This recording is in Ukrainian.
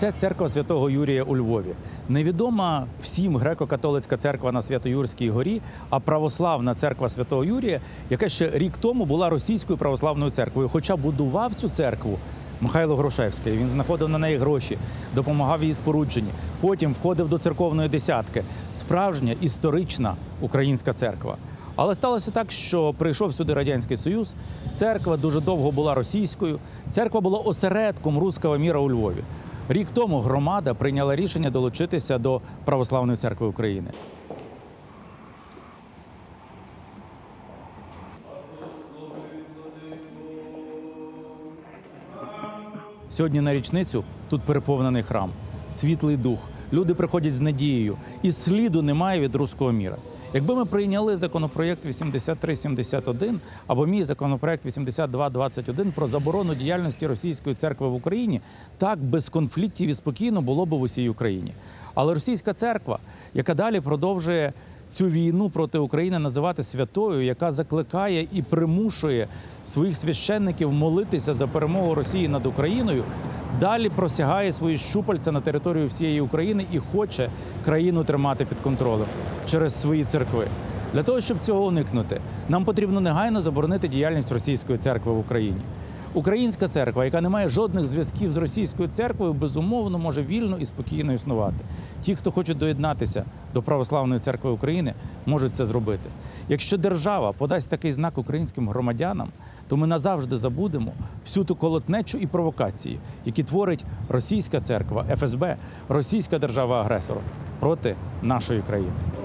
Це церква святого Юрія у Львові. Невідома всім греко-католицька церква на Свято-Юрській горі, а православна церква святого Юрія, яка ще рік тому була російською православною церквою. Хоча будував цю церкву Михайло Грушевський. Він знаходив на неї гроші, допомагав її спорудженні. Потім входив до церковної десятки. Справжня історична українська церква. Але сталося так, що прийшов сюди радянський союз. Церква дуже довго була російською. Церква була осередком руського міра у Львові. Рік тому громада прийняла рішення долучитися до православної церкви України. Сьогодні на річницю тут переповнений храм, світлий дух. Люди приходять з надією, і сліду немає від руського міра. Якби ми прийняли законопроєкт 8371 або мій законопроєкт 8221 про заборону діяльності російської церкви в Україні, так без конфліктів і спокійно було б в усій Україні. Але російська церква, яка далі продовжує цю війну проти України називати святою, яка закликає і примушує своїх священників молитися за перемогу Росії над Україною, далі просягає свої щупальця на територію всієї України і хоче країну тримати під контролем через свої церкви. Для того щоб цього уникнути, нам потрібно негайно заборонити діяльність російської церкви в Україні. Українська церква, яка не має жодних зв'язків з російською церквою, безумовно може вільно і спокійно існувати. Ті, хто хочуть доєднатися до православної церкви України, можуть це зробити. Якщо держава подасть такий знак українським громадянам, то ми назавжди забудемо всю ту колотнечу і провокації, які творить російська церква, ФСБ, російська держава-агресор проти нашої країни.